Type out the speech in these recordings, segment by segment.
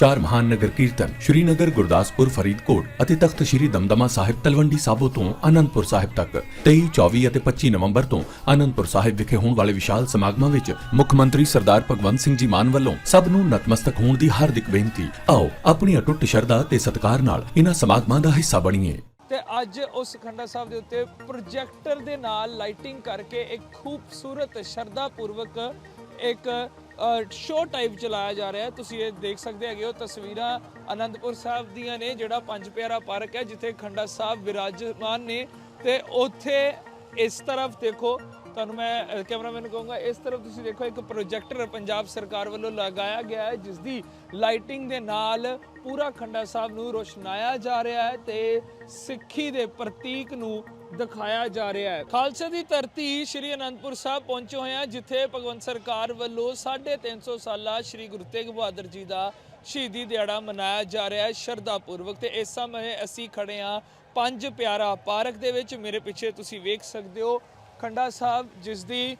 ਚਾਰ ਮਹਾਨ ਨਗਰ ਕੀਰਤਨ ਸ਼੍ਰੀਨਗਰ, ਗੁਰਦਾਸਪੁਰ, ਫਰੀਦਕੋਟ ਅਤੇ ਤਖਤ ਸ਼੍ਰੀ ਦਮਦਮਾ ਸਾਹਿਬ ਤਲਵੰਡੀ ਸਾਬੋ ਤੋਂ ਅਨੰਦਪੁਰ ਸਾਹਿਬ ਤੱਕ। 23 24 ਅਤੇ 25 ਨਵੰਬਰ ਤੋਂ ਅਨੰਦਪੁਰ ਸਾਹਿਬ ਵਿਖੇ ਹੋਣ ਵਾਲੇ ਵਿਸ਼ਾਲ ਸਮਾਗਮਾਂ ਵਿੱਚ ਮੁੱਖ ਮੰਤਰੀ ਸਰਦਾਰ ਭਗਵੰਤ ਸਿੰਘ ਜੀ ਮਾਨ ਵੱਲੋਂ ਸਭ ਨੂੰ ਨਤਮਸਤਕ ਹੋਣ ਦੀ ਹਾਰਦਿਕ ਬੇਨਤੀ। ਆਓ, ਆਪਣੀ ਅਟੁੱਟ ਸ਼ਰਧਾ ਤੇ ਸਤਿਕਾਰ ਨਾਲ ਇਹਨਾਂ ਸਮਾਗਮਾਂ ਦਾ ਹਿੱਸਾ ਬਣੀਏ। ਤੇ ਅੱਜ ਉਸ ਖੰਡਾ ਸਾਹਿਬ ਦੇ ਉੱਤੇ ਪ੍ਰੋਜੈਕਟਰ ਦੇ ਨਾਲ ਲਾਈਟਿੰਗ ਕਰਕੇ ਇੱਕ ਖੂਬਸੂਰਤ ਸ਼ਰਧਾ ਪੂਰਵਕ ਇੱਕ ਸ਼ੋਅ ਟਾਈਪ ਚਲਾਇਆ ਜਾ ਰਿਹਾ ਹੈ। ਤੁਸੀਂ ਇਹ ਦੇਖ ਸਕਦੇ ਹੈਗੇ ਹੋ, ਤਸਵੀਰਾਂ ਅਨੰਦਪੁਰ ਸਾਹਿਬ ਦੀਆਂ ਨੇ, ਜਿਹੜਾ ਪੰਜ ਪਿਆਰਾ ਪਾਰਕ ਹੈ, ਜਿੱਥੇ ਖੰਡਾ ਸਾਹਿਬ ਵਿਰਾਜਮਾਨ ਨੇ। ਤੇ ਉੱਥੇ ਇਸ ਤਰਫ ਦੇਖੋ, ਤੁਹਾਨੂੰ ਮੈਂ ਕੈਮਰਾਮੈਨ ਕਹੂੰਗਾ, ਇਸ ਤਰਫ ਤੁਸੀਂ ਦੇਖੋ, ਇੱਕ ਪ੍ਰੋਜੈਕਟਰ ਪੰਜਾਬ ਸਰਕਾਰ ਵੱਲੋਂ ਲਗਾਇਆ ਗਿਆ ਹੈ ਜਿਸ ਦੀ ਲਾਈਟਿੰਗ ਦੇ ਨਾਲ ਪੂਰਾ ਖੰਡਾ ਸਾਹਿਬ ਨੂੰ ਰੋਸ਼ਨਾਇਆ ਜਾ ਰਿਹਾ ਹੈ ਤੇ ਸਿੱਖੀ ਦੇ ਪ੍ਰਤੀਕ ਨੂੰ ਦਿਖਾਇਆ ਜਾ ਰਿਹਾ ਹੈ। ਖਾਲਸੇ ਦੀ ਧਰਤੀ ਸ਼੍ਰੀ ਅਨੰਦਪੁਰ ਸਾਹਿਬ ਪਹੁੰਚੇ ਹੋਏ ਹਾਂ ਜਿੱਥੇ ਭਗਵੰਤ ਸਰਕਾਰ ਵੱਲੋਂ 350 ਸਾਲਾ ਸ਼੍ਰੀ ਗੁਰੂ ਤੇਗ ਬਹਾਦਰ ਜੀ ਦਾ ਸ਼ਹੀਦੀ ਦਿਹਾੜਾ ਮਨਾਇਆ ਜਾ ਰਿਹਾ ਹੈ ਸ਼ਰਧਾ ਪੂਰਵਕ ਤੇ ਇਸ ਸਮੇਂ ਅਸੀਂ ਖੜੇ ਹਾਂ ਪੰਜ ਪਿਆਰਾ ਪਾਰਕ ਦੇ ਵਿੱਚ। ਮੇਰੇ ਪਿੱਛੇ ਤੁਸੀਂ ਵੇਖ ਸਕਦੇ ਹੋ ਖੰਡਾ ਸਾਹਿਬ, ਜਿਸ ਦੀ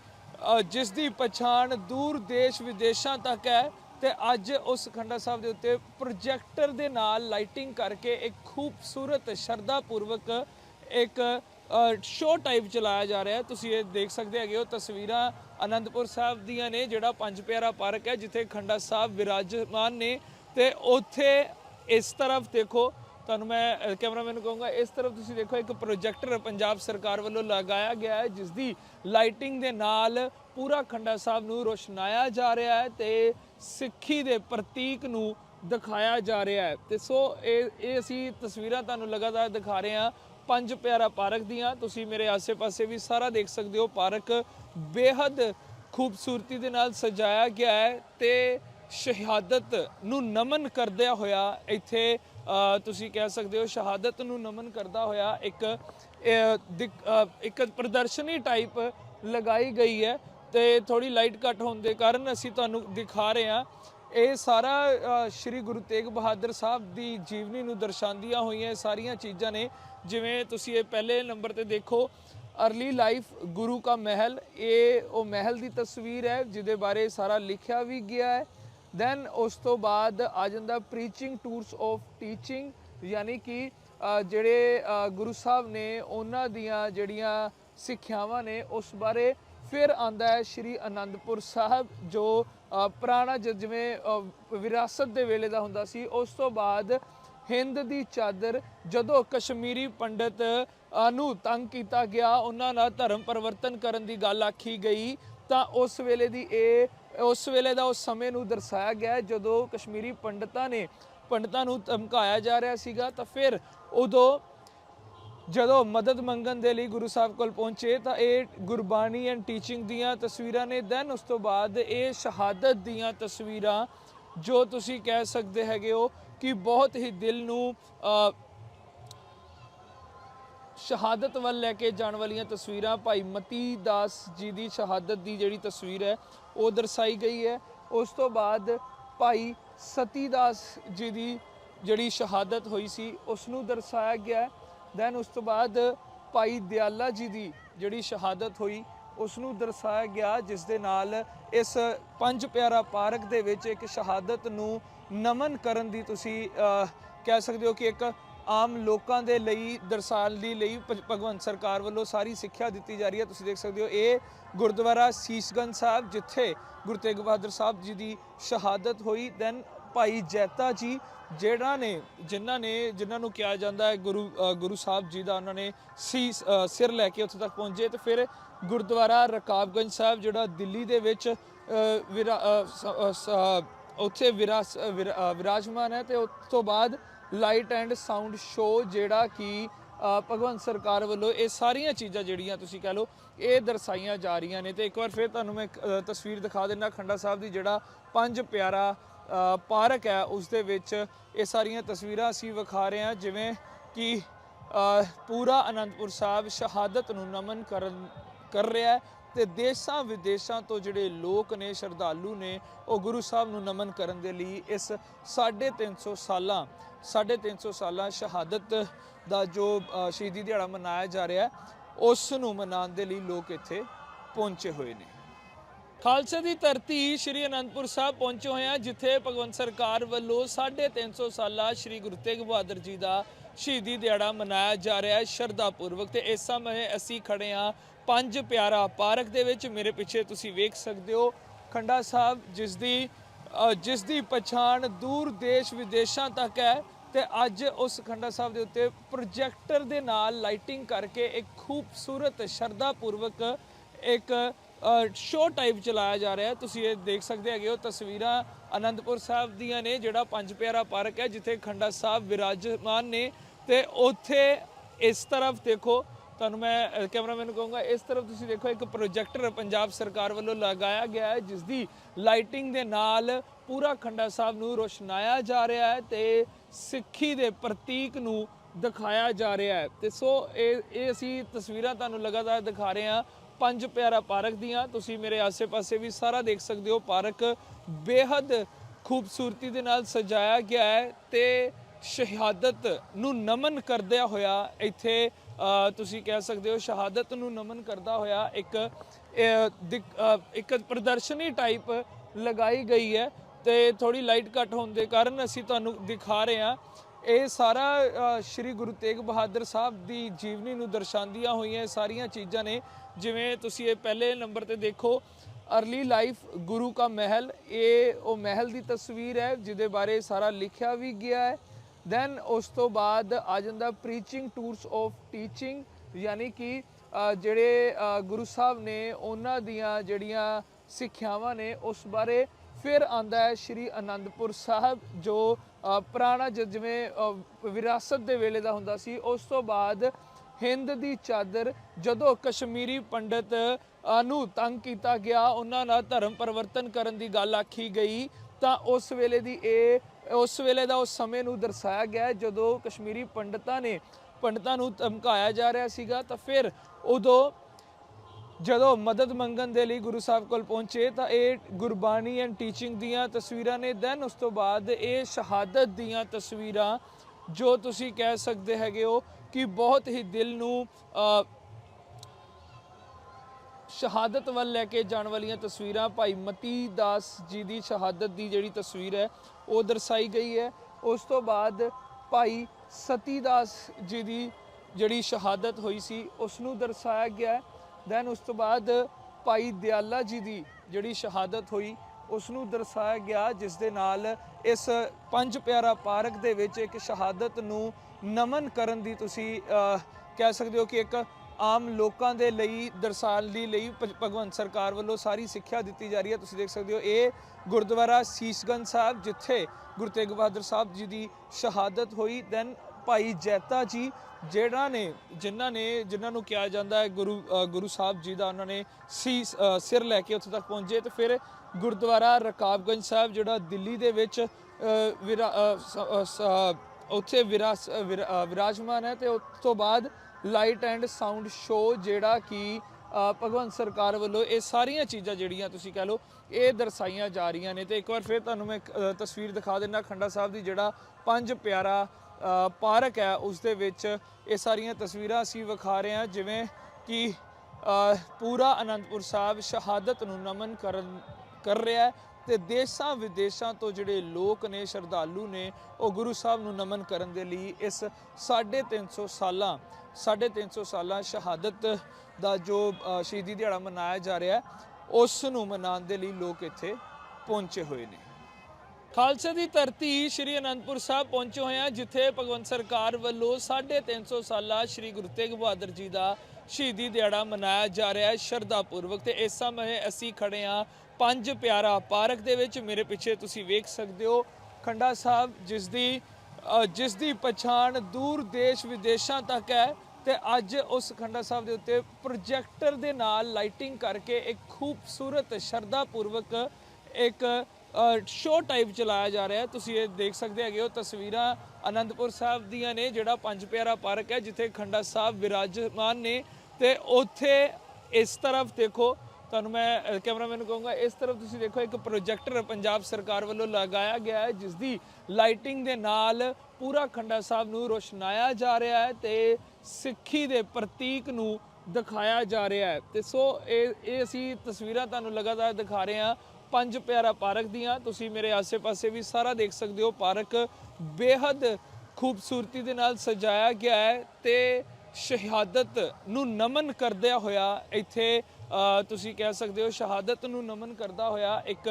ਜਿਸ ਦੀ ਪਛਾਣ ਦੂਰ ਦੇਸ਼ ਵਿਦੇਸ਼ਾਂ ਤੱਕ ਹੈ ਤੇ ਅੱਜ ਉਸ ਖੰਡਾ ਸਾਹਿਬ ਦੇ ਉੱਤੇ ਪ੍ਰੋਜੈਕਟਰ ਦੇ ਨਾਲ ਲਾਈਟਿੰਗ ਕਰਕੇ ਇੱਕ ਖੂਬਸੂਰਤ ਸ਼ਰਧਾ ਪੂਰਵਕ ਇੱਕ ਸ਼ੋਅ ਟਾਈਪ ਚਲਾਇਆ ਜਾ ਰਿਹਾ ਤੁਸੀਂ ਇਹ ਦੇਖ ਸਕਦੇ ਹੈਗੇ ਹੋ, ਤਸਵੀਰਾਂ ਅਨੰਦਪੁਰ ਸਾਹਿਬ ਦੀਆਂ ਨੇ, ਜਿਹੜਾ ਪੰਜ ਪਿਆਰਾ ਪਾਰਕ ਹੈ, ਜਿੱਥੇ ਖੰਡਾ ਸਾਹਿਬ ਵਿਰਾਜਮਾਨ ਨੇ। ਤੇ ਉੱਥੇ ਇਸ ਤਰਫ ਦੇਖੋ, ਤੁਹਾਨੂੰ ਮੈਂ ਕੈਮਰਾਮੈਨ ਨੂੰ ਕਹੂੰਗਾ, ਇਸ ਤਰਫ ਤੁਸੀਂ ਦੇਖੋ, ਇੱਕ ਪ੍ਰੋਜੈਕਟਰ ਪੰਜਾਬ ਸਰਕਾਰ ਵੱਲੋਂ ਲਗਾਇਆ ਗਿਆ ਹੈ ਜਿਸ ਦੀ ਲਾਈਟਿੰਗ ਦੇ ਨਾਲ ਪੂਰਾ ਖੰਡਾ ਸਾਹਿਬ ਨੂੰ ਰੋਸ਼ਨਾਇਆ ਜਾ ਰਿਹਾ ਹੈ ਤੇ ਸਿੱਖੀ ਦੇ ਪ੍ਰਤੀਕ ਨੂੰ ਦਿਖਾਇਆ ਜਾ ਰਿਹਾ ਹੈ। ਤੇ ਸੋ, ਇਹ ਇਹ ਅਸੀਂ ਤਸਵੀਰਾਂ ਤੁਹਾਨੂੰ ਲਗਾਤਾਰ ਦਿਖਾ ਰਹੇ ਹਾਂ। ਪੰਜ ਪਿਆਰਾ ਪਾਰਕ ਦੀਆਂ ਤੁਸੀਂ ਮੇਰੇ ਆਸੇ-ਪਾਸੇ ਵੀ ਸਾਰਾ ਦੇਖ ਸਕਦੇ ਹੋ। ਪਾਰਕ ਬੇਹੱਦ ਖੂਬਸੂਰਤੀ ਦੇ ਨਾਲ ਸਜਾਇਆ ਗਿਆ ਹੈ ਤੇ ਸ਼ਹਾਦਤ ਨੂੰ ਨਮਨ ਕਰਦਿਆਂ ਹੋਇਆ ਇੱਥੇ ਤੁਸੀਂ ਕਹਿ ਸਕਦੇ ਹੋ ਸ਼ਹਾਦਤ ਨੂੰ ਨਮਨ ਕਰਦਾ ਹੋਇਆ ਇੱਕ ਅ, ਇੱਕ ਪ੍ਰਦਰਸ਼ਨੀ ਟਾਈਪ ਲਗਾਈ ਗਈ ਹੈ ਤੇ ਥੋੜੀ ਲਾਈਟ ਘੱਟ ਹੋਣ ਦੇ ਕਾਰਨ ਅਸੀਂ ਤੁਹਾਨੂੰ ਦਿਖਾ ਰਹੇ ਹਾਂ। ਇਹ ਸਾਰਾ ਸ਼੍ਰੀ ਗੁਰੂ ਤੇਗ ਬਹਾਦਰ ਸਾਹਿਬ ਦੀ ਜੀਵਨੀ ਨੂੰ ਦਰਸਾਉਂਦੀਆਂ ਹੋਈਆਂ ਸਾਰੀਆਂ ਚੀਜ਼ਾਂ ਨੇ। ਜਿਵੇਂ ਤੁਸੀਂ ਇਹ ਪਹਿਲੇ ਨੰਬਰ ਤੇ ਦੇਖੋ, ਅਰਲੀ ਲਾਈਫ ਗੁਰੂ ਕਾ ਮਹਿਲ, ਇਹ ਉਹ ਮਹਿਲ ਦੀ ਤਸਵੀਰ ਹੈ ਜਿਹਦੇ ਬਾਰੇ ਸਾਰਾ ਲਿਖਿਆ ਵੀ ਗਿਆ ਹੈ। ਦੈਨ ਉਸ ਤੋਂ ਬਾਅਦ ਆ ਜਾਂਦਾ ਪ੍ਰੀਚਿੰਗ ਟੂਰਸ ਆਫ ਟੀਚਿੰਗ ਯਾਨੀ ਕਿ ਜਿਹੜੇ ਗੁਰੂ ਸਾਹਿਬ ਨੇ ਉਹਨਾਂ ਦੀਆਂ ਜਿਹੜੀਆਂ ਸਿੱਖਿਆਵਾਂ ਨੇ ਉਸ ਬਾਰੇ ਫਿਰ ਆਂਦਾ ਹੈ ਸ਼੍ਰੀ ਅਨੰਦਪੁਰ ਸਾਹਿਬ, ਜੋ ਪੁਰਾਣਾ ਜਿਵੇਂ ਵਿਰਾਸਤ ਦੇ ਵੇਲੇ ਦਾ ਹੁੰਦਾ ਸੀ, ਉਸ ਤੋਂ ਬਾਅਦ ਹਿੰਦ ਦੀ ਚਾਦਰ ਜਦੋਂ ਕਸ਼ਮੀਰੀ ਪੰਡਤ ਨੂੰ ਤੰਗ ਕੀਤਾ ਗਿਆ, ਉਹਨਾਂ ਨਾਲ ਧਰਮ ਪਰਿਵਰਤਨ ਕਰਨ ਦੀ ਗੱਲ ਆਖੀ ਗਈ, ਤਾਂ ਉਸ ਵੇਲੇ ਦੀ ਇਹ, ਉਸ ਵੇਲੇ ਦਾ ਉਸ ਸਮੇਂ ਨੂੰ ਦਰਸਾਇਆ ਗਿਆ, ਜਦੋਂ ਕਸ਼ਮੀਰੀ ਪੰਡਤਾਂ ਨੇ, ਪੰਡਤਾਂ ਨੂੰ ਧਮਕਾਇਆ ਜਾ ਰਿਹਾ ਸੀਗਾ, ਤਾਂ ਫਿਰ ਉਦੋਂ ਜਦੋਂ ਮਦਦ ਮੰਗਣ ਦੇ ਲਈ ਗੁਰੂ ਸਾਹਿਬ ਕੋਲ ਪਹੁੰਚੇ ਤਾਂ ਇਹ ਗੁਰਬਾਣੀ ਐਂਡ ਟੀਚਿੰਗ ਦੀਆਂ ਤਸਵੀਰਾਂ ਨੇ। ਦੈਨ ਉਸ ਤੋਂ ਬਾਅਦ ਇਹ ਸ਼ਹਾਦਤ ਦੀਆਂ ਤਸਵੀਰਾਂ ਜੋ ਤੁਸੀਂ ਕਹਿ ਸਕਦੇ ਹੈਗੇ ਹੋ ਕਿ ਬਹੁਤ ਹੀ ਦਿਲ ਨੂੰ ਸ਼ਹਾਦਤ ਵੱਲ ਲੈ ਕੇ ਜਾਣ ਵਾਲੀਆਂ ਤਸਵੀਰਾਂ। ਭਾਈ ਮਤੀ ਦਾਸ ਜੀ ਦੀ ਸ਼ਹਾਦਤ ਦੀ ਜਿਹੜੀ ਤਸਵੀਰ ਹੈ, ਉਹ ਦਰਸਾਈ ਗਈ ਹੈ। ਉਸ ਤੋਂ ਬਾਅਦ ਭਾਈ ਸਤੀ ਦਾਸ ਜੀ ਦੀ ਜਿਹੜੀ ਸ਼ਹਾਦਤ ਹੋਈ ਸੀ, ਉਸ ਨੂੰ ਦਰਸਾਇਆ ਗਿਆ। ਦੈਨ ਉਸ ਤੋਂ ਬਾਅਦ ਭਾਈ ਦਿਆਲਾ ਜੀ ਦੀ ਜਿਹੜੀ ਸ਼ਹਾਦਤ ਹੋਈ ਉਸ ਨੂੰ ਦਰਸਾਇਆ ਗਿਆ ਜਿਸ ਦੇ ਨਾਲ ਇਸ ਪੰਜ ਪਿਆਰਾ ਪਾਰਕ ਦੇ ਵਿੱਚ ਇੱਕ ਸ਼ਹਾਦਤ ਨੂੰ ਨਮਨ ਕਰਨ ਦੀ ਤੁਸੀਂ ਕਹਿ ਸਕਦੇ ਹੋ ਕਿ ਇੱਕ ਆਮ ਲੋਕਾਂ ਦੇ ਲਈ ਦਰਸਾਉਣ ਦੀ ਲਈ ਭਗਵੰਤ ਸਰਕਾਰ ਵੱਲੋਂ ਸਾਰੀ ਸਿੱਖਿਆ ਦਿੱਤੀ ਜਾ ਰਹੀ ਹੈ। ਤੁਸੀਂ ਦੇਖ ਸਕਦੇ ਹੋ, ਇਹ ਗੁਰਦੁਆਰਾ ਸੀਸਗੰਜ ਸਾਹਿਬ, ਜਿੱਥੇ ਗੁਰੂ ਤੇਗ ਬਹਾਦਰ ਸਾਹਿਬ ਜੀ ਦੀ ਸ਼ਹਾਦਤ ਹੋਈ। ਦੈਨ ਭਾਈ ਜੈਤਾ ਜੀ ਜਿਹੜਾ ਨੇ ਜਿਨ੍ਹਾਂ ਨੇ ਜਿਨ੍ਹਾਂ ਨੂੰ ਕਿਹਾ ਜਾਂਦਾ ਹੈ ਗੁਰੂ ਗੁਰੂ ਸਾਹਿਬ ਜੀ ਦਾ ਉਹਨਾਂ ਨੇ ਸੀਸ ਸਿਰ ਲੈ ਕੇ ਉੱਥੇ ਤੱਕ ਪਹੁੰਚੇ ਤੇ ਫਿਰ ਗੁਰਦੁਆਰਾ ਰਕਾਬਗੰਜ ਸਾਹਿਬ ਜਿਹੜਾ ਦਿੱਲੀ ਦੇ ਵਿੱਚ ਵਿਰਾ- ਉੱਥੇ ਵਿਰਾਸ ਵਿਰਾ- ਵਿਰਾਜਮਾਨ ਹੈ ਤੇ ਉਸ ਤੋਂ ਬਾਅਦ ਲਾਈਟ ਐਂਡ ਸਾਊਂਡ ਸ਼ੋ ਜਿਹੜਾ ਕਿ ਭਗਵੰਤ ਸਰਕਾਰ ਵੱਲੋਂ ਇਹ ਸਾਰੀਆਂ ਚੀਜ਼ਾਂ ਜਿਹੜੀਆਂ ਤੁਸੀਂ ਕਹਿ ਲਓ ਇਹ ਦਰਸਾਈਆਂ ਜਾ ਰਹੀਆਂ ਨੇ ਤੇ ਇੱਕ ਵਾਰ ਫਿਰ ਤੁਹਾਨੂੰ ਮੈਂ ਇੱਕ, ਤਸਵੀਰ ਦਿਖਾ ਦਿੰਦਾ ਖੰਡਾ ਸਾਹਿਬ ਦੀ ਜਿਹੜਾ ਪੰਜ ਪਿਆਰਾ ਪਾਰਕ ਹੈ, ਉਸ ਦੇ ਵਿੱਚ ਇਹ ਸਾਰੀਆਂ ਤਸਵੀਰਾਂ ਅਸੀਂ ਵਿਖਾ ਰਹੇ ਹਾਂ, ਜਿਵੇਂ ਕਿ ਪੂਰਾ ਅਨੰਦਪੁਰ ਸਾਹਿਬ ਸ਼ਹਾਦਤ ਨੂੰ ਨਮਨ ਕਰਨ, ਕਰ ਰਿਹਾ ਹੈ ਤੇ ਦੇਸ਼ਾਂ ਵਿਦੇਸ਼ਾਂ ਤੋਂ ਜਿਹੜੇ ਲੋਕ ਨੇ, ਸ਼ਰਧਾਲੂ ਨੇ, ਉਹ ਗੁਰੂ ਸਾਹਿਬ ਨੂੰ ਨਮਨ ਕਰਨ ਦੇ ਲਈ ਇਸ 350 ਸਾਲਾਂ 350 ਸਾਲਾਂ ਸ਼ਹਾਦਤ ਦਾ ਜੋ ਸ਼ਹੀਦੀ ਦਿਹਾੜਾ ਮਨਾਇਆ ਜਾ ਰਿਹਾ ਹੈ, ਉਸ ਨੂੰ ਮਨਾਉਣ ਦੇ ਲਈ ਲੋਕ ਇੱਥੇ ਪਹੁੰਚੇ ਹੋਏ ਨੇ। ਖਾਲਸੇ ਦੀ ਧਰਤੀ ਸ਼੍ਰੀ ਅਨੰਦਪੁਰ ਸਾਹਿਬ ਪਹੁੰਚੇ ਹੋਏ ਆ, ਜਿੱਥੇ ਭਗਵੰਤ ਸਰਕਾਰ ਵੱਲੋਂ 350 ਸਾਲਾ ਸ਼੍ਰੀ ਗੁਰੂ ਤੇਗ ਬਹਾਦਰ ਜੀ ਦਾ ਸ਼ਹੀਦੀ ਦਿਹਾੜਾ ਮਨਾਇਆ ਜਾ ਰਿਹਾ ਹੈ ਸ਼ਰਧਾ ਪੂਰਵਕ ਤੇ ਇਸ ਸਮੇਂ ਅਸੀਂ ਖੜੇ ਆ ਪੰਜ ਪਿਆਰਾ ਪਾਰਕ ਦੇ ਵਿੱਚ। ਮੇਰੇ ਪਿੱਛੇ ਤੁਸੀਂ ਵੇਖ ਸਕਦੇ ਹੋ ਖੰਡਾ ਸਾਹਿਬ, ਜਿਸ ਦੀ ਜਿਸ ਦੀ ਪਛਾਣ ਦੂਰ ਦੇਸ਼ ਵਿਦੇਸ਼ਾਂ ਤੱਕ ਹੈ ਤੇ ਅੱਜ ਉਸ ਖੰਡਾ ਸਾਹਿਬ ਦੇ ਉੱਤੇ ਪ੍ਰੋਜੈਕਟਰ ਦੇ ਨਾਲ ਲਾਈਟਿੰਗ ਕਰਕੇ ਇੱਕ ਖੂਬਸੂਰਤ ਸ਼ਰਧਾ ਪੂਰਵਕ ਇੱਕ ਸ਼ੋ ਟਾਈਪ ਚਲਾਇਆ ਜਾ ਰਿਹਾ ਤੁਸੀਂ ਇਹ ਦੇਖ ਸਕਦੇ ਹੈਗੇ ਹੋ, ਤਸਵੀਰਾਂ ਅਨੰਦਪੁਰ ਸਾਹਿਬ ਦੀਆਂ ਨੇ, ਜਿਹੜਾ ਪੰਜ ਪਿਆਰਾ ਪਾਰਕ ਹੈ, ਜਿੱਥੇ ਖੰਡਾ ਸਾਹਿਬ ਵਿਰਾਜਮਾਨ ਨੇ। ਤੇ ਉੱਥੇ ਇਸ ਤਰਫ ਦੇਖੋ, ਤੁਹਾਨੂੰ ਮੈਂ ਕੈਮਰਾਮੈਨ ਨੂੰ ਕਹੂੰਗਾ, ਇਸ ਤਰਫ ਤੁਸੀਂ ਦੇਖੋ, ਇੱਕ ਪ੍ਰੋਜੈਕਟਰ ਪੰਜਾਬ ਸਰਕਾਰ ਵੱਲੋਂ ਲਗਾਇਆ ਗਿਆ ਹੈ ਜਿਸ ਦੀ ਲਾਈਟਿੰਗ ਦੇ ਨਾਲ ਪੂਰਾ ਖੰਡਾ ਸਾਹਿਬ ਨੂੰ ਰੋਸ਼ਨਾਇਆ ਜਾ ਰਿਹਾ ਹੈ ਤੇ ਸਿੱਖੀ ਦੇ ਪ੍ਰਤੀਕ ਨੂੰ ਦਿਖਾਇਆ ਜਾ ਰਿਹਾ ਹੈ। ਤੇ ਸੋ, ਇਹ ਇਹ ਅਸੀਂ ਤਸਵੀਰਾਂ ਤੁਹਾਨੂੰ ਲਗਾਤਾਰ ਦਿਖਾ ਰਹੇ ਹਾਂ। ਪੰਜ ਪਿਆਰਾ ਪਾਰਕ ਦੀਆਂ ਤੁਸੀਂ ਮੇਰੇ ਆਸੇ-ਪਾਸੇ ਵੀ ਸਾਰਾ ਦੇਖ ਸਕਦੇ ਹੋ। ਪਾਰਕ ਬੇਹੱਦ ਖੂਬਸੂਰਤੀ ਦੇ ਨਾਲ ਸਜਾਇਆ ਗਿਆ ਹੈ ਤੇ ਸ਼ਹਾਦਤ ਨੂੰ ਨਮਨ ਕਰਦਿਆਂ ਹੋਇਆ ਇੱਥੇ ਤੁਸੀਂ ਕਹਿ ਸਕਦੇ ਹੋ ਸ਼ਹਾਦਤ ਨੂੰ ਨਮਨ ਕਰਦਾ ਹੋਇਆ ਇੱਕ ਅ, ਇੱਕ ਪ੍ਰਦਰਸ਼ਨੀ ਟਾਈਪ ਲਗਾਈ ਗਈ ਹੈ ਤੇ ਥੋੜੀ ਲਾਈਟ ਘੱਟ ਹੋਣ ਦੇ ਕਾਰਨ ਅਸੀਂ ਤੁਹਾਨੂੰ ਦਿਖਾ ਰਹੇ ਹਾਂ। ਇਹ ਸਾਰਾ ਸ਼੍ਰੀ ਗੁਰੂ ਤੇਗ ਬਹਾਦਰ ਸਾਹਿਬ ਦੀ ਜੀਵਨੀ ਨੂੰ ਦਰਸਾਉਂਦੀਆਂ ਹੋਈਆਂ ਇਹ ਸਾਰੀਆਂ ਚੀਜ਼ਾਂ ਨੇ। ਜਿਵੇਂ ਤੁਸੀਂ ਇਹ ਪਹਿਲੇ ਨੰਬਰ ਤੇ ਦੇਖੋ, ਅਰਲੀ ਲਾਈਫ ਗੁਰੂ ਕਾ ਮਹਿਲ, ਇਹ ਉਹ ਮਹਿਲ ਦੀ ਤਸਵੀਰ ਹੈ ਜਿਹਦੇ ਬਾਰੇ ਸਾਰਾ ਲਿਖਿਆ ਵੀ ਗਿਆ ਹੈ। ਦੈਨ ਉਸ ਤੋਂ ਬਾਅਦ ਆ ਜਾਂਦਾ ਪ੍ਰੀਚਿੰਗ ਟੂਰਸ ਆਫ ਟੀਚਿੰਗ ਯਾਨੀ ਕਿ ਜਿਹੜੇ ਗੁਰੂ ਸਾਹਿਬ ਨੇ ਉਹਨਾਂ ਦੀਆਂ ਜਿਹੜੀਆਂ ਸਿੱਖਿਆਵਾਂ ਨੇ ਉਸ ਬਾਰੇ ਫਿਰ ਆਂਦਾ ਹੈ ਸ਼੍ਰੀ ਅਨੰਦਪੁਰ ਸਾਹਿਬ, ਜੋ ਪੁਰਾਣਾ ਜਿਵੇਂ ਵਿਰਾਸਤ ਦੇ ਵੇਲੇ ਦਾ ਹੁੰਦਾ ਸੀ, ਉਸ ਤੋਂ ਬਾਅਦ ਹਿੰਦ ਦੀ ਚਾਦਰ ਜਦੋਂ ਕਸ਼ਮੀਰੀ ਪੰਡਤ ਨੂੰ ਤੰਗ ਕੀਤਾ ਗਿਆ, ਉਹਨਾਂ ਨਾਲ ਧਰਮ ਪਰਿਵਰਤਨ ਕਰਨ ਦੀ ਗੱਲ ਆਖੀ ਗਈ, ਤਾਂ ਉਸ ਵੇਲੇ ਦੀ ਇਹ, ਉਸ ਵੇਲੇ ਦਾ ਉਸ ਸਮੇਂ ਨੂੰ ਦਰਸਾਇਆ ਗਿਆ ਜਦੋਂ ਕਸ਼ਮੀਰੀ ਪੰਡਤਾਂ ਨੇ, ਪੰਡਤਾਂ ਨੂੰ ਧਮਕਾਇਆ ਜਾ ਰਿਹਾ ਸੀਗਾ, ਤਾਂ ਫਿਰ ਉਦੋਂ ਜਦੋਂ ਮਦਦ ਮੰਗਣ ਦੇ ਲਈ ਗੁਰੂ ਸਾਹਿਬ ਕੋਲ ਪਹੁੰਚੇ, ਤਾਂ ਇਹ ਗੁਰਬਾਣੀ ਐਂਡ ਟੀਚਿੰਗ ਦੀਆਂ ਤਸਵੀਰਾਂ ਨੇ, ਦੈਨ ਉਸ ਤੋਂ ਬਾਅਦ ਇਹ ਸ਼ਹਾਦਤ ਦੀਆਂ ਤਸਵੀਰਾਂ ਜੋ ਤੁਸੀਂ ਕਹਿ ਸਕਦੇ ਹੈਗੇ ਹੋ ਕਿ ਬਹੁਤ ਹੀ ਦਿਲ ਨੂੰ ਸ਼ਹਾਦਤ ਵੱਲ ਲੈ ਕੇ ਜਾਣ ਵਾਲੀਆਂ ਤਸਵੀਰਾਂ ਭਾਈ ਮਤੀ ਦਾਸ ਜੀ ਦੀ ਸ਼ਹਾਦਤ ਦੀ ਜਿਹੜੀ ਤਸਵੀਰ ਹੈ, ਉਹ ਦਰਸਾਈ ਗਈ ਹੈ। ਉਸ ਤੋਂ ਬਾਅਦ ਭਾਈ ਸਤੀ ਦਾਸ ਜੀ ਦੀ ਜਿਹੜੀ ਸ਼ਹਾਦਤ ਹੋਈ ਸੀ, ਉਸ ਨੂੰ ਦਰਸਾਇਆ ਗਿਆ। ਹੈ ਦੈਨ ਉਸ ਤੋਂ ਬਾਅਦ ਭਾਈ ਦਿਆਲਾ ਜੀ ਦੀ ਜਿਹੜੀ ਸ਼ਹਾਦਤ ਹੋਈ ਉਸ ਨੂੰ ਦਰਸਾਇਆ ਗਿਆ, ਜਿਸ ਦੇ ਨਾਲ ਇਸ ਪੰਜ ਪਿਆਰਾ ਪਾਰਕ ਦੇ ਵਿੱਚ ਇੱਕ ਸ਼ਹਾਦਤ ਨੂੰ ਨਮਨ ਕਰਨ ਦੀ ਤੁਸੀਂ ਕਹਿ ਸਕਦੇ ਹੋ ਕਿ ਇੱਕ ਆਮ ਲੋਕਾਂ ਦੇ ਲਈ, ਦਰਸਾਉਣ ਦੀ ਲਈ ਭਗਵੰਤ ਸਰਕਾਰ ਵੱਲੋਂ ਸਾਰੀ ਸਿੱਖਿਆ ਦਿੱਤੀ ਜਾ ਰਹੀ ਹੈ। ਤੁਸੀਂ ਦੇਖ ਸਕਦੇ ਹੋ, ਇਹ ਗੁਰਦੁਆਰਾ ਸੀਸਗੰਜ ਸਾਹਿਬ, ਜਿੱਥੇ ਗੁਰੂ ਤੇਗ ਬਹਾਦਰ ਸਾਹਿਬ ਜੀ ਦੀ ਸ਼ਹਾਦਤ ਹੋਈ। ਦੈਨ ਭਾਈ ਜੈਤਾ ਜੀ ਜਿਹੜਾ ਨੇ ਜਿਨ੍ਹਾਂ ਨੇ ਜਿਨ੍ਹਾਂ ਨੂੰ ਕਿਹਾ ਜਾਂਦਾ ਹੈ ਗੁਰੂ ਗੁਰੂ ਸਾਹਿਬ ਜੀ ਦਾ ਉਹਨਾਂ ਨੇ ਸੀਸ ਸਿਰ ਲੈ ਕੇ ਉੱਥੇ ਤੱਕ ਪਹੁੰਚੇ ਤੇ ਫਿਰ ਗੁਰਦੁਆਰਾ ਰਕਾਬਗੰਜ ਸਾਹਿਬ ਜਿਹੜਾ ਦਿੱਲੀ ਦੇ ਵਿੱਚ ਵਿਰਾ- ਉੱਥੇ ਵਿਰਾਸ ਵਿਰਾ- ਵਿਰਾਜਮਾਨ ਹੈ ਤੇ ਉਸ ਤੋਂ ਬਾਅਦ ਲਾਈਟ ਐਂਡ ਸਾਊਂਡ ਸ਼ੋ ਜਿਹੜਾ ਕਿ ਭਗਵੰਤ ਸਰਕਾਰ ਵੱਲੋਂ ਇਹ ਸਾਰੀਆਂ ਚੀਜ਼ਾਂ ਜਿਹੜੀਆਂ ਤੁਸੀਂ ਕਹ ਲਓ ਇਹ ਦਰਸਾਈਆਂ ਜਾ ਰਹੀਆਂ ਨੇ ਤੇ ਇੱਕ ਵਾਰ ਫਿਰ ਤੁਹਾਨੂੰ ਮੈਂ ਇੱਕ, ਤਸਵੀਰ ਦਿਖਾ ਦਿੰਦਾ ਖੰਡਾ ਸਾਹਿਬ ਦੀ ਜਿਹੜਾ ਪੰਜ ਪਿਆਰਾ ਪਾਰਕ ਹੈ, ਉਸ ਦੇ ਵਿੱਚ ਇਹ ਸਾਰੀਆਂ ਤਸਵੀਰਾਂ ਅਸੀਂ ਵਿਖਾ ਰਹੇ ਹਾਂ, ਜਿਵੇਂ ਕਿ ਪੂਰਾ ਅਨੰਦਪੁਰ ਸਾਹਿਬ ਸ਼ਹਾਦਤ ਨੂੰ ਨਮਨ ਕਰਨ, ਕਰ ਰਿਹਾ ਹੈ ਤੇ ਦੇਸ਼ਾਂ ਵਿਦੇਸ਼ਾਂ ਤੋਂ ਜਿਹੜੇ ਲੋਕ ਨੇ, ਸ਼ਰਧਾਲੂ ਨੇ, ਉਹ ਗੁਰੂ ਸਾਹਿਬ ਨੂੰ ਨਮਨ ਕਰਨ ਦੇ ਲਈ ਇਸ 350 ਸਾਲਾਂ 350 ਸਾਲਾਂ ਸ਼ਹਾਦਤ ਦਾ ਜੋ ਸ਼ਹੀਦੀ ਦਿਹਾੜਾ ਮਨਾਇਆ ਜਾ ਰਿਹਾ ਹੈ, ਉਸ ਨੂੰ ਮਨਾਉਣ ਦੇ ਲਈ ਲੋਕ ਇੱਥੇ ਪਹੁੰਚੇ ਹੋਏ ਨੇ। ਖਾਲਸੇ ਦੀ ਧਰਤੀ ਸ਼੍ਰੀ ਅਨੰਦਪੁਰ ਸਾਹਿਬ ਪਹੁੰਚੇ ਹੋਏ ਆ ਜਿੱਥੇ ਭਗਵੰਤ ਸਰਕਾਰ ਵੱਲੋਂ 350 ਸਾਲਾ ਸ਼੍ਰੀ ਗੁਰੂ ਤੇਗ ਬਹਾਦਰ ਜੀ ਦਾ ਸ਼ਹੀਦੀ ਦਿਹਾੜਾ ਮਨਾਇਆ ਜਾ ਰਿਹਾ ਹੈ ਸ਼ਰਧਾ ਪੂਰਵਕ ਤੇ ਇਸ ਸਮੇਂ ਅਸੀਂ ਖੜੇ ਆ ਪੰਜ ਪਿਆਰਾ ਪਾਰਕ ਦੇ ਵਿੱਚ। ਮੇਰੇ ਪਿੱਛੇ ਤੁਸੀਂ ਵੇਖ ਸਕਦੇ ਹੋ ਖੰਡਾ ਸਾਹਿਬ, ਜਿਸ ਦੀ ਜਿਸ ਦੀ ਪਛਾਣ ਦੂਰ ਦੇਸ਼ ਵਿਦੇਸ਼ਾਂ ਤੱਕ ਹੈ ਤੇ ਅੱਜ ਉਸ ਖੰਡਾ ਸਾਹਿਬ ਦੇ ਉੱਤੇ ਪ੍ਰੋਜੈਕਟਰ ਦੇ ਨਾਲ ਲਾਈਟਿੰਗ ਕਰਕੇ ਇੱਕ ਖੂਬਸੂਰਤ ਸ਼ਰਧਾ ਪੂਰਵਕ ਇੱਕ ਸ਼ੋਅ ਟਾਈਪ ਚਲਾਇਆ ਜਾ ਰਿਹਾ ਤੁਸੀਂ ਇਹ ਦੇਖ ਸਕਦੇ ਹੈਗੇ ਹੋ, ਤਸਵੀਰਾਂ ਅਨੰਦਪੁਰ ਸਾਹਿਬ ਦੀਆਂ ਨੇ, ਜਿਹੜਾ ਪੰਜ ਪਿਆਰਾ ਪਾਰਕ ਹੈ, ਜਿੱਥੇ ਖੰਡਾ ਸਾਹਿਬ ਵਿਰਾਜਮਾਨ ਨੇ। ਤੇ ਉੱਥੇ ਇਸ ਤਰਫ ਦੇਖੋ, ਤੁਹਾਨੂੰ ਮੈਂ ਕੈਮਰਾਮੈਨ ਕਹੂੰਗਾ, ਇਸ ਤਰਫ ਤੁਸੀਂ ਦੇਖੋ, ਇੱਕ ਪ੍ਰੋਜੈਕਟਰ ਪੰਜਾਬ ਸਰਕਾਰ ਵੱਲੋਂ ਲਗਾਇਆ ਗਿਆ ਹੈ ਜਿਸ ਦੀ ਲਾਈਟਿੰਗ ਦੇ ਨਾਲ ਪੂਰਾ ਖੰਡਾ ਸਾਹਿਬ ਨੂੰ ਰੋਸ਼ਨਾਇਆ ਜਾ ਰਿਹਾ ਹੈ ਤੇ ਸਿੱਖੀ ਦੇ ਪ੍ਰਤੀਕ ਨੂੰ ਦਿਖਾਇਆ ਜਾ ਰਿਹਾ ਹੈ। ਤੇ ਸੋ ਇਹ ਇਹ ਅਸੀਂ ਤਸਵੀਰਾਂ ਤੁਹਾਨੂੰ ਲਗਾਤਾਰ ਦਿਖਾ ਰਹੇ ਹਾਂ। ਪੰਜ ਪਿਆਰਾ ਪਾਰਕ ਦੀਆਂ। ਤੁਸੀਂ ਮੇਰੇ ਆਸੇ-ਪਾਸੇ ਵੀ ਸਾਰਾ ਦੇਖ ਸਕਦੇ ਹੋ। ਪਾਰਕ ਬੇਹੱਦ ਖੂਬਸੂਰਤੀ ਦੇ ਨਾਲ ਸਜਾਇਆ ਗਿਆ ਹੈ ਤੇ ਸ਼ਹਾਦਤ ਨੂੰ ਨਮਨ ਕਰਦਿਆਂ ਹੋਇਆ ਇੱਥੇ ਤੁਸੀਂ ਕਹਿ ਸਕਦੇ ਹੋ ਸ਼ਹਾਦਤ ਨੂੰ ਨਮਨ ਕਰਦਾ ਹੋਇਆ ਇੱਕ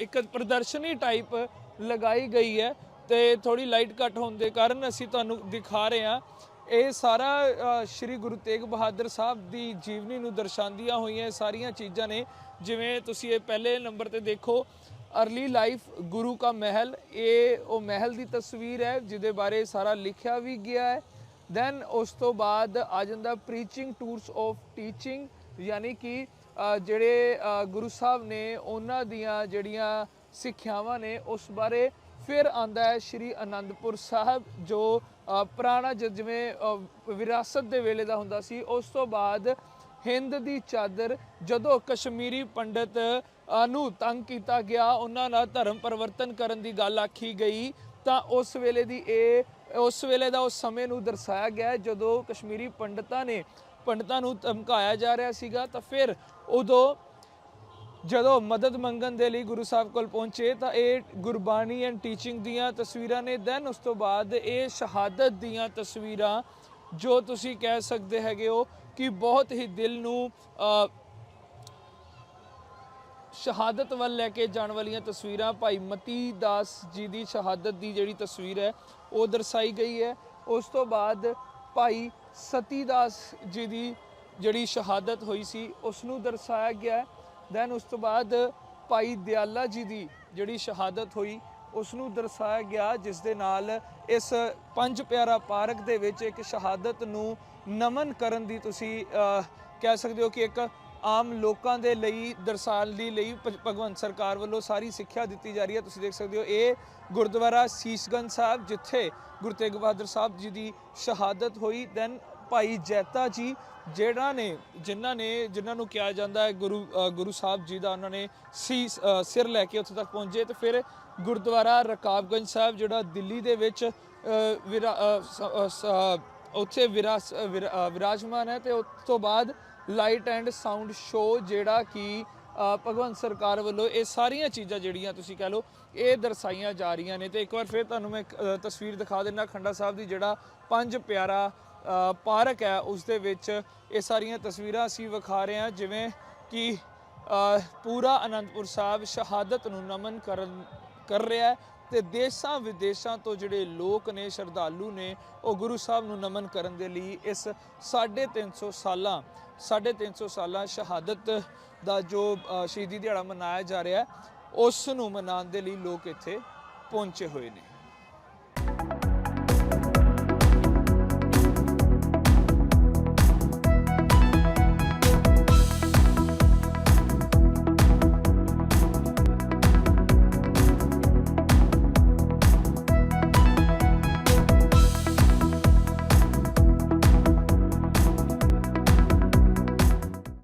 ਇੱਕ ਪ੍ਰਦਰਸ਼ਨੀ ਟਾਈਪ ਲਗਾਈ ਗਈ ਹੈ ਤੇ ਥੋੜੀ ਲਾਈਟ ਘੱਟ ਹੋਣ ਦੇ ਕਾਰਨ ਅਸੀਂ ਤੁਹਾਨੂੰ ਦਿਖਾ ਰਹੇ ਹਾਂ। ਇਹ ਸਾਰਾ ਸ਼੍ਰੀ ਗੁਰੂ ਤੇਗ ਬਹਾਦਰ ਸਾਹਿਬ ਦੀ ਜੀਵਨੀ ਨੂੰ ਦਰਸਾਉਂਦੀਆਂ ਹੋਈਆਂ ਸਾਰੀਆਂ ਚੀਜ਼ਾਂ ਨੇ। ਜਿਵੇਂ ਤੁਸੀਂ ਇਹ ਪਹਿਲੇ ਨੰਬਰ ਤੇ ਦੇਖੋ ਅਰਲੀ ਲਾਈਫ ਗੁਰੂ ਕਾ ਮਹਿਲ, ਇਹ ਉਹ ਮਹਿਲ ਦੀ ਤਸਵੀਰ ਹੈ ਜਿਹਦੇ ਬਾਰੇ ਸਾਰਾ ਲਿਖਿਆ ਵੀ ਗਿਆ ਹੈ। ਦੈਨ ਉਸ ਤੋਂ ਬਾਅਦ ਆ ਜਾਂਦਾ ਪ੍ਰੀਚਿੰਗ ਟੂਰਸ ਆਫ ਟੀਚਿੰਗ ਯਾਨੀ ਕਿ ਜਿਹੜੇ ਗੁਰੂ ਸਾਹਿਬ ਨੇ ਉਹਨਾਂ ਦੀਆਂ ਜਿਹੜੀਆਂ ਸਿੱਖਿਆਵਾਂ ਨੇ ਉਸ ਬਾਰੇ ਫਿਰ ਆਂਦਾ ਹੈ ਸ਼੍ਰੀ ਅਨੰਦਪੁਰ ਸਾਹਿਬ, ਜੋ ਪੁਰਾਣਾ ਜਿਵੇਂ ਵਿਰਾਸਤ ਦੇ ਵੇਲੇ ਦਾ ਹੁੰਦਾ ਸੀ, ਉਸ ਤੋਂ ਬਾਅਦ ਹਿੰਦ ਦੀ ਚਾਦਰ ਜਦੋਂ ਕਸ਼ਮੀਰੀ ਪੰਡਤ ਨੂੰ ਤੰਗ ਕੀਤਾ ਗਿਆ, ਉਹਨਾਂ ਨਾਲ ਧਰਮ ਪਰਿਵਰਤਨ ਕਰਨ ਦੀ ਗੱਲ ਆਖੀ ਗਈ, ਤਾਂ ਉਸ ਵੇਲੇ ਦੀ ਇਹ, ਉਸ ਵੇਲੇ ਦਾ ਉਸ ਸਮੇਂ ਨੂੰ ਦਰਸਾਇਆ ਗਿਆ ਜਦੋਂ ਕਸ਼ਮੀਰੀ ਪੰਡਤਾਂ ਨੇ, ਪੰਡਤਾਂ ਨੂੰ ਧਮਕਾਇਆ ਜਾ ਰਿਹਾ ਸੀਗਾ, ਤਾਂ ਫਿਰ ਉਦੋਂ ਜਦੋਂ ਮਦਦ ਮੰਗਣ ਦੇ ਲਈ ਗੁਰੂ ਸਾਹਿਬ ਕੋਲ ਪਹੁੰਚੇ ਤਾਂ ਇਹ ਗੁਰਬਾਣੀ ਐਂਡ ਟੀਚਿੰਗ ਦੀਆਂ ਤਸਵੀਰਾਂ ਨੇ। ਦੈਨ ਉਸ ਤੋਂ ਬਾਅਦ ਇਹ ਸ਼ਹਾਦਤ ਦੀਆਂ ਤਸਵੀਰਾਂ, ਜੋ ਤੁਸੀਂ ਕਹਿ ਸਕਦੇ ਹੈਗੇ ਹੋ ਕਿ ਬਹੁਤ ਹੀ ਦਿਲ ਨੂੰ ਸ਼ਹਾਦਤ ਵੱਲ ਲੈ ਕੇ ਜਾਣ ਵਾਲੀਆਂ ਤਸਵੀਰਾਂ। ਭਾਈ ਮਤੀ ਦਾਸ ਜੀ ਦੀ ਸ਼ਹਾਦਤ ਦੀ ਜਿਹੜੀ ਤਸਵੀਰ ਹੈ, ਉਹ ਦਰਸਾਈ ਗਈ ਹੈ। ਉਸ ਤੋਂ ਬਾਅਦ ਭਾਈ ਸਤੀ ਦਾਸ ਜੀ ਦੀ ਜਿਹੜੀ ਸ਼ਹਾਦਤ ਹੋਈ ਸੀ, ਉਸ ਨੂੰ ਦਰਸਾਇਆ ਗਿਆ ਹੈ। ਦੈਨ ਉਸ ਤੋਂ ਬਾਅਦ ਭਾਈ ਦਿਆਲਾ ਜੀ ਦੀ ਜਿਹੜੀ ਸ਼ਹਾਦਤ ਹੋਈ ਉਸ ਨੂੰ ਦਰਸਾਇਆ ਗਿਆ, ਜਿਸ ਦੇ ਨਾਲ ਇਸ ਪੰਜ ਪਿਆਰਾ ਪਾਰਕ ਦੇ ਵਿੱਚ ਇੱਕ ਸ਼ਹਾਦਤ ਨੂੰ ਨਮਨ ਕਰਨ ਦੀ ਤੁਸੀਂ ਕਹਿ ਸਕਦੇ ਹੋ ਕਿ ਇੱਕ ਆਮ ਲੋਕਾਂ ਦੇ ਲਈ, ਦਰਸਾਉਣ ਦੀ ਲਈ ਭਗਵੰਤ ਸਰਕਾਰ ਵੱਲੋਂ ਸਾਰੀ ਸਿੱਖਿਆ ਦਿੱਤੀ ਜਾ ਰਹੀ ਹੈ। ਤੁਸੀਂ ਦੇਖ ਸਕਦੇ ਹੋ, ਇਹ ਗੁਰਦੁਆਰਾ ਸੀਸਗੰਜ ਸਾਹਿਬ, ਜਿੱਥੇ ਗੁਰੂ ਤੇਗ ਬਹਾਦਰ ਸਾਹਿਬ ਜੀ ਦੀ ਸ਼ਹਾਦਤ ਹੋਈ। ਦੈਨ ਭਾਈ ਜੈਤਾ ਜੀ, ਜਿਹੜਾ ਨੇ, ਜਿਨ੍ਹਾਂ ਨੇ, ਜਿਨ੍ਹਾਂ ਨੂੰ ਕਿਹਾ ਜਾਂਦਾ ਹੈ, ਗੁਰੂ ਗੁਰੂ ਸਾਹਿਬ ਜੀ ਦਾ ਉਹਨਾਂ ਨੇ ਸੀਸ ਸਿਰ ਲੈ ਕੇ ਉੱਥੇ ਤੱਕ ਪਹੁੰਚੇ ਤੇ ਫਿਰ ਗੁਰਦੁਆਰਾ ਰਕਾਬਗੰਜ ਸਾਹਿਬ, ਜਿਹੜਾ ਦਿੱਲੀ ਦੇ ਵਿੱਚ ਵਿਰਾ- ਉੱਥੇ ਵਿਰਾਸ ਵਿਰਾ- ਵਿਰਾਜਮਾਨ ਹੈ ਤੇ ਉਸ ਤੋਂ ਬਾਅਦ ਲਾਈਟ ਐਂਡ ਸਾਊਂਡ ਸ਼ੋ ਜਿਹੜਾ ਕਿ ਭਗਵੰਤ ਸਰਕਾਰ ਵੱਲੋਂ ਇਹ ਸਾਰੀਆਂ ਚੀਜ਼ਾਂ ਜਿਹੜੀਆਂ ਤੁਸੀਂ ਕਹ ਲਓ, ਇਹ ਦਰਸਾਈਆਂ ਜਾ ਰਹੀਆਂ ਨੇ ਤੇ ਇੱਕ ਵਾਰ ਫਿਰ ਤੁਹਾਨੂੰ ਮੈਂ ਤਸਵੀਰ ਦਿਖਾ ਦਿੰਦਾ ਖੰਡਾ ਸਾਹਿਬ ਦੀ, ਜਿਹੜਾ ਪੰਜ ਪਿਆਰਾ ਪਾਰਕ ਹੈ, ਉਸ ਦੇ ਵਿੱਚ ਇਹ ਸਾਰੀਆਂ ਤਸਵੀਰਾਂ ਅਸੀਂ ਵਿਖਾ ਰਹੇ ਹਾਂ, ਜਿਵੇਂ ਕਿ ਪੂਰਾ ਅਨੰਦਪੁਰ ਸਾਹਿਬ ਸ਼ਹਾਦਤ ਨੂੰ ਨਮਨ ਕਰਨ, ਕਰ ਰਿਹਾ ਹੈ ਤੇ ਦੇਸ਼ਾਂ ਵਿਦੇਸ਼ਾਂ ਤੋਂ ਜਿਹੜੇ ਲੋਕ ਨੇ, ਸ਼ਰਧਾਲੂ ਨੇ, ਉਹ ਗੁਰੂ ਸਾਹਿਬ ਨੂੰ ਨਮਨ ਕਰਨ ਦੇ ਲਈ ਇਸ 350 ਸਾਲਾਂ 350 ਸਾਲਾਂ ਸ਼ਹਾਦਤ ਦਾ ਜੋ ਸ਼ਹੀਦੀ ਦਿਹਾੜਾ ਮਨਾਇਆ ਜਾ ਰਿਹਾ ਉਸ ਨੂੰ ਮਨਾਉਣ ਦੇ ਲਈ ਲੋਕ ਇੱਥੇ ਪਹੁੰਚੇ ਹੋਏ ਨੇ।